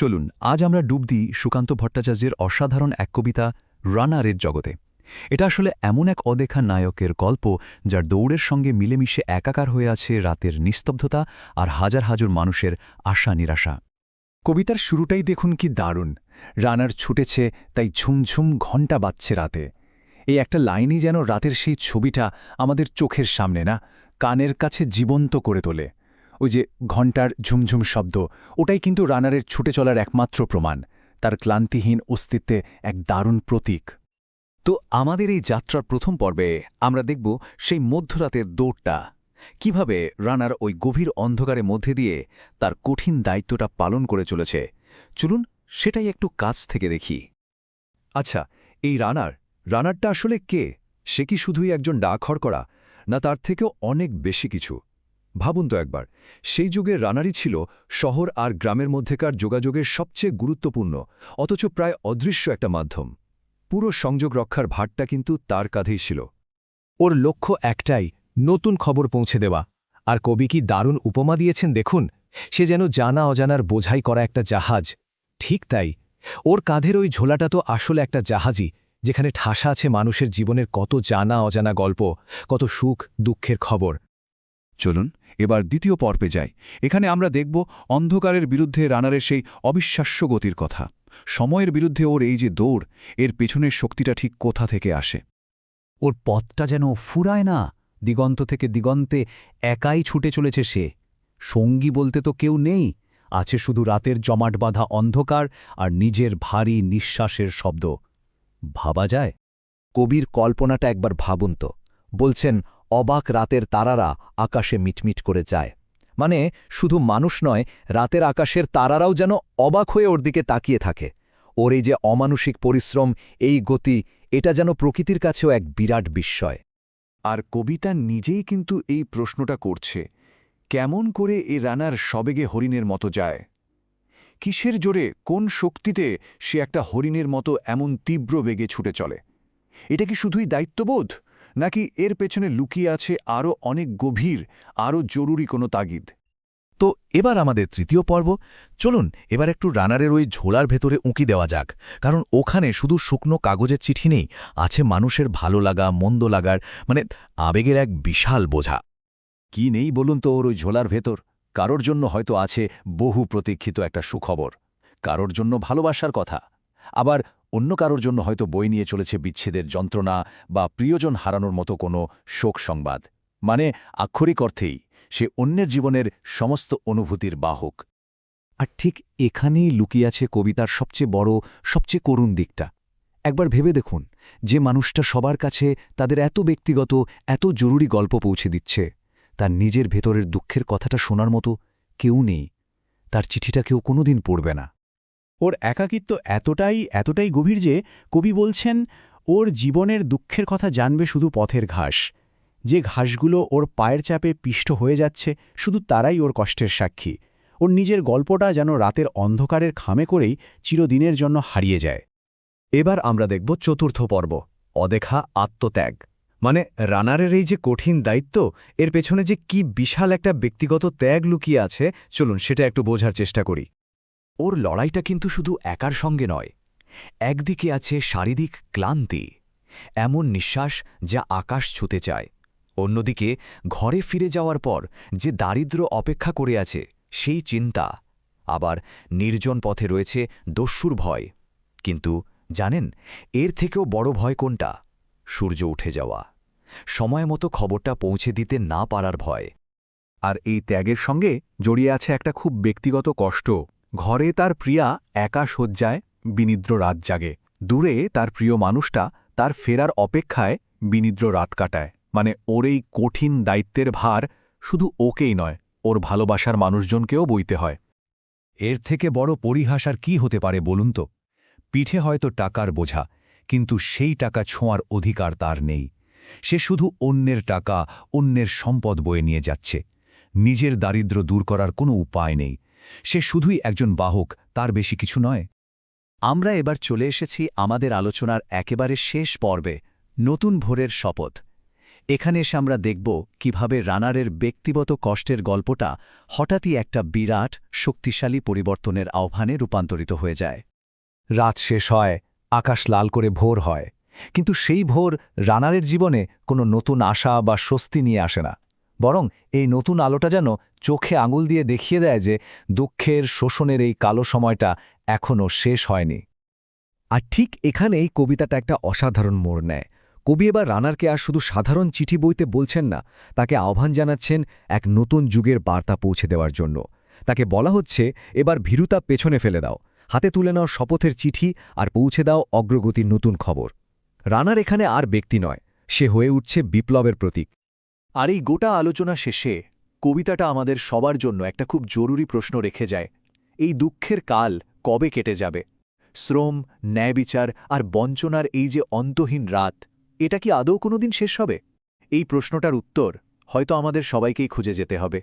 চলুন, আজ আমরা ডুব দিই সুকান্ত ভট্টাচার্যের অসাধারণ এক কবিতা রানারের জগতে। এটা আসলে এমন এক অদেখা নায়কের গল্প, যার দৌড়ের সঙ্গে মিলেমিশে একাকার হয়ে আছে রাতের নিস্তব্ধতা আর হাজার হাজার মানুষের আশা নিরাশা। কবিতার শুরুটাই দেখুন কি দারুণ। রানার ছুটেছে, তাই ঝুমঝুম ঘণ্টা বাজছে রাতে। এই একটা লাইনই যেন রাতের সেই ছবিটা আমাদের চোখের সামনে না, কানের কাছে জীবন্ত করে তোলে। ওই যে ঘণ্টার ঝুমঝুম শব্দ, ওটাই কিন্তু রানারের ছুটে চলার একমাত্র প্রমাণ। তার ক্লান্তিহীন অস্তিত্বে এক দারুণ প্রতীক। তো আমাদের এই যাত্রার প্রথম পর্বে আমরা দেখব সেই মধ্যরাতের দৌড়টা। কীভাবে রানার ওই গভীর অন্ধকারের মধ্যে দিয়ে তার কঠিন দায়িত্বটা পালন করে চলেছে। চলুন সেটাই একটু কাছ থেকে দেখি। আচ্ছা এই রানার, রানারটা আসলে কে? সে কি শুধুই একজন ডাকঘর করা, না তার থেকেও অনেক বেশি কিছু? ভাবুন তো একবার, সেই যুগে রানারই ছিল শহর আর গ্রামের মধ্যেকার যোগাযোগের সবচেয়ে গুরুত্বপূর্ণ, অথচ প্রায় অদৃশ্য একটা মাধ্যম। পুরো সংযোগ রক্ষার ভারটা কিন্তু তার কাঁধেই ছিল। ওর লক্ষ্য একটাই, নতুন খবর পৌঁছে দেওয়া। আর কবি কি দারুণ উপমা দিয়েছেন দেখুন, সে যেন জানা অজানার বোঝাই করা একটা জাহাজ। ঠিক তাই, ওর কাঁধের ওই ঝোলাটা তো আসলে একটা জাহাজই, যেখানে ঠাসা আছে মানুষের জীবনের কত জানা অজানা গল্প, কত সুখ দুঃখের খবর। চলুন, এবার দ্বিতীয় পর্বে যাই। এখানে আমরা দেখব অন্ধকারের বিরুদ্ধে রানারের সেই অবিশ্বাস্য গতির কথা। সময়ের বিরুদ্ধে ওর এই যে দৌড়, এর পেছনের শক্তিটা ঠিক কোথা থেকে আসে? ওর পথটা যেন ফুরায় না, দিগন্ত থেকে দিগন্তে একাই ছুটে চলেছে সে। সঙ্গী বলতে তো কেউ নেই, আছে শুধু রাতের জমাট বাঁধা অন্ধকার আর নিজের ভারী নিঃশ্বাসের শব্দ। ভাবা যায়? কবির কল্পনাটা একবার ভাবুন তো। বলছেন অবাক রাতের তারারা আকাশে মিটমিট করে যায়। মানে শুধু মানুষ নয়, রাতের আকাশের তারারাও যেন অবাক হয়ে ওর দিকে তাকিয়ে থাকে। ওর এই যে অমানসিক পরিশ্রম, এই গতি, এটা যেন প্রকৃতির কাছেও এক বিরাট বিস্ময়। আর কবিতা নিজেই কিন্তু এই প্রশ্নটা করছে, কেমন করে এ রানার সবেগে হরিণের মতো যায়? কিসের জোরে, কোন শক্তিতে সে একটা হরিণের মতো এমন তীব্র বেগে ছুটে চলে? এটা কি শুধুই দায়িত্ববোধ? নাকি এর পেছনে লুকিয়ে আছে আরও অনেক গভীর, আরও জরুরি কোনো তাগিদ? তো এবার আমাদের তৃতীয় পর্ব। চলুন, এবার একটু রানারের ওই ঝোলার ভেতরে উঁকি দেওয়া যাক। কারণ ওখানে শুধু শুকনো কাগজের চিঠি নেই, আছে মানুষের ভালো লাগা, মন্দ লাগার মানে আবেগের এক বিশাল বোঝা। কি নেই বলুন তো ওর ওই ঝোলার ভেতর? কারোর জন্য হয়তো আছে বহু প্রতীক্ষিত একটা সুখবর। কারোর জন্য ভালোবাসার কথা। আবার অন্য কারোর জন্য হয়তো বই নিয়ে চলেছে বিচ্ছেদের যন্ত্রণা বা প্রিয়জন হারানোর মতো কোনো শোক সংবাদ। মানে আক্ষরিক অর্থেই সে অন্যের জীবনের সমস্ত অনুভূতির বাহক। আর ঠিক এখানেই লুকিয়ে আছে কবিতার সবচেয়ে বড়, সবচেয়ে করুণ দিকটা। একবার ভেবে দেখুন, যে মানুষটা সবার কাছে তাদের এত ব্যক্তিগত, এত জরুরি গল্প পৌঁছে দিচ্ছে। তার নিজের ভেতরের দুঃখের কথাটা শোনার মতো কেউ নেই। তার চিঠিটা কেউ কোনোদিন পড়বে না। ওর একাকিত্ব এতটাই এতটাই গভীর যে কবি বলছেন, ওর জীবনের দুঃখের কথা জানবে শুধু পথের ঘাস। যে ঘাসগুলো ওর পায়ের চাপে পিষ্ট হয়ে যাচ্ছে, শুধু তারাই ওর কষ্টের সাক্ষী। ওর নিজের গল্পটা যেন রাতের অন্ধকারের খামে করেই চিরদিনের জন্য হারিয়ে যায়। এবার আমরা দেখব চতুর্থ পর্ব, অদেখা আত্মত্যাগ। মানে রানারের এই যে কঠিন দায়িত্ব, এর পেছনে যে কি বিশাল একটা ব্যক্তিগত ত্যাগ লুকিয়ে আছে, চলুন সেটা একটু বোঝার চেষ্টা করি। ওর লড়াইটা কিন্তু শুধু একার সঙ্গে নয়, একদিকে আছে শারীরিক ক্লান্তি, এমন নিঃশ্বাস যা আকাশ ছুতে চায়। অন্যদিকে, ঘরে ফিরে যাওয়ার পর যে দারিদ্র অপেক্ষা করে আছে, সেই চিন্তা। আবার নির্জন পথে রয়েছে দস্যুর ভয়। কিন্তু, জানেন, এর থেকেও বড় ভয় কোনটা? সূর্য উঠে যাওয়া। সময় মতো খবরটা পৌঁছে দিতে না পারার ভয়। আর এই ত্যাগের সঙ্গে জড়িয়ে আছে একটা খুব ব্যক্তিগত কষ্ট। ঘরে তার প্রিয়া একা শয্যায় বিনিদ্র রাত জাগে। দূরে তার প্রিয় মানুষটা তার ফেরার অপেক্ষায় বিনিদ্র রাত কাটায়। মানে ওর এই কঠিন দায়িত্বের ভার শুধু ওকেই নয়, ওর ভালোবাসার মানুষজনকেও বইতে হয়। এর থেকে বড় পরিহাস আর কি হতে পারে বলুন তো? পিঠে হয়তো টাকার বোঝা, কিন্তু সেই টাকা ছোঁয়ার অধিকার তার নেই। সে শুধু অন্যের টাকা, অন্যের সম্পদ বয়ে নিয়ে যাচ্ছে। নিজের দারিদ্র দূর করার কোনো উপায় নেই। সে শুধুই একজন বাহক, তার বেশি কিছু নয়। আমরা এবার চলে এসেছি আমাদের আলোচনার একেবারে শেষ পর্বে, নতুন ভোরের শপথ। এখানে এসে আমরা দেখব কীভাবে রানারের ব্যক্তিগত কষ্টের গল্পটা হঠাৎই একটা বিরাট, শক্তিশালী পরিবর্তনের আহ্বানে রূপান্তরিত হয়ে যায়। রাত শেষ হয়, আকাশ লাল করে ভোর হয়, কিন্তু সেই ভোর রানারের জীবনে কোনো নতুন আশা বা স্বস্তি নিয়ে আসে না। বরং এই নতুন আলোটা যেন চোখে আঙুল দিয়ে দেখিয়ে দেয় যে দুঃখের শোষণের এই কালো সময়টা এখনও শেষ হয়নি। আর ঠিক এখানেই কবিতাটা একটা অসাধারণ মোড় নেয়। কবি এবার রানারকে আর শুধু সাধারণ চিঠি বইতে বলছেন না, তাকে আহ্বান জানাচ্ছেন এক নতুন যুগের বার্তা পৌঁছে দেওয়ার জন্য। তাকে বলা হচ্ছে, এবার ভীরুতা পেছনে ফেলে দাও। হাতে তুলে নাও শপথের চিঠি আর পৌঁছে দাও অগ্রগতির নতুন খবর। রানার এখানে আর ব্যক্তি নয়, সে হয়ে উঠছে বিপ্লবের প্রতীক। আর এই গোটা আলোচনা শেষে কবিতাটা আমাদের সবার জন্য একটা খুব জরুরি প্রশ্ন রেখে যায়, এই দুঃখের কাল কবে কেটে যাবে? শ্রম ন্যায়বিচার আর বঞ্চনার এই যে অন্তহীন রাত, এটা কি আদৌ কোনোদিন শেষ হবে? এই প্রশ্নটার উত্তর হয়তো আমাদের সবাইকেই খুঁজে যেতে হবে।